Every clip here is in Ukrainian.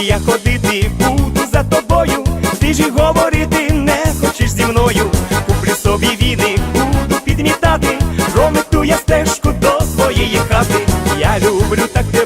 І я ходити буду за тобою, ти ж і говорити не хочеш зі мною. Куплю собі віни, буду підмітати, промету я стежку до своєї хати. Я люблю так тебе.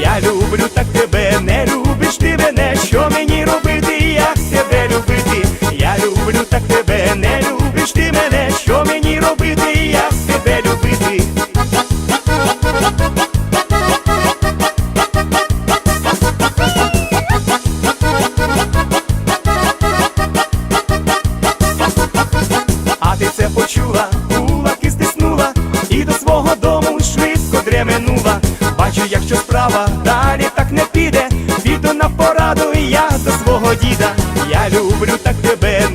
Я люблю так тебе, не любиш ти мене, що мені робити, як тебе любити, я люблю так тебе, не любиш ти мене, що мені робити, як тебе любити. А ти це почула, кулаки стиснула і до свого дому швидко дременула справа, далі так не піде, піду на пораду, і я до свого діда, я люблю так тебе.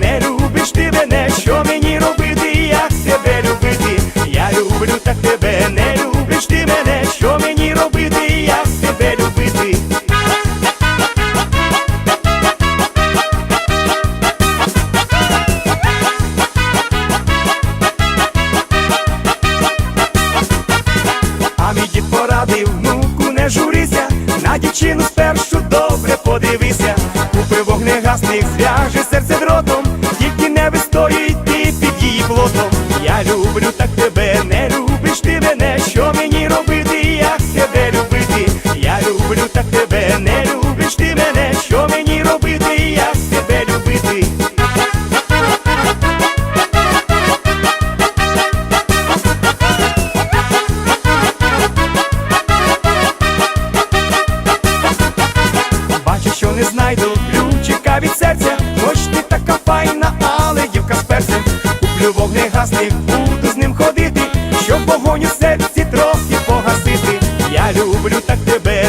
plastic, yeah. вчасних буду з ним ходити, щоб погоню у серці трохи погасити. Я люблю так тебе.